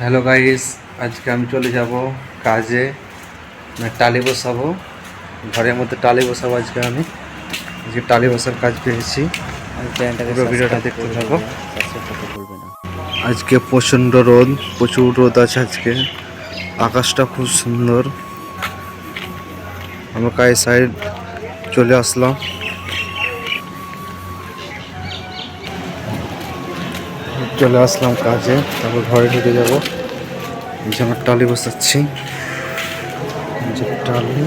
Hello guys আজকে আমি চলে যাব কাজে। মানে টালি বসাবো। ঘরের মধ্যে টালি বসাবো আজকে আমি। আজকে টালি বসার কাজ পেয়েছি। পুরো ভিডিওটা দেখতে থাকো। আজকে প্রচণ্ড রোদ প্রচুর রোদ আছে আজকে। আকাশটা খুব সুন্দর। আমরা কাজ সাইড চলে আসলাম। চলে আসলাম কাজে, তারপর ঘরে ঢুকে যাব। এই যে আমার টালি বসাচ্ছি। টালি।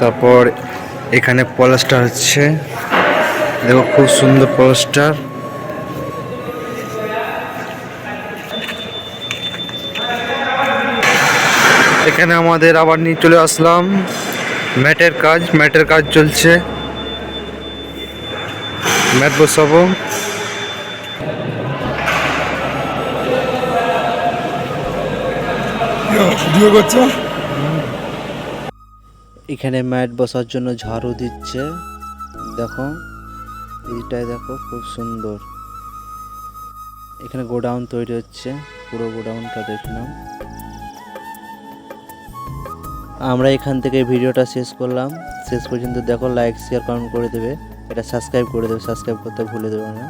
তারপর এখানে পলাস্টার হচ্ছে। দেখো, খুব সুন্দর পলাস্টার এখানে আমাদের আবার নিয়ে চলে আসলাম। ম্যাটের কাজ ম্যাটের কাজ চলছে। ম্যাট বসাবো। ভিডিও করছ? এখানে ম্যাট বসার জন্য ঝাড়ু দিচ্ছে। দেখো এইটাই দেখো খুব সুন্দর। এখানে গোডাউন তৈরি হচ্ছে পুরো গোডাউনটা দেখলাম। আমরা এখান থেকে ভিডিওটা শেষ করলাম। শেষ পর্যন্ত দেখো লাইক শেয়ার কমেন্ট করে দেবে। এটা সাবস্ক্রাইব করে দেবে সাবস্ক্রাইব করতে ভুলে দেবে না।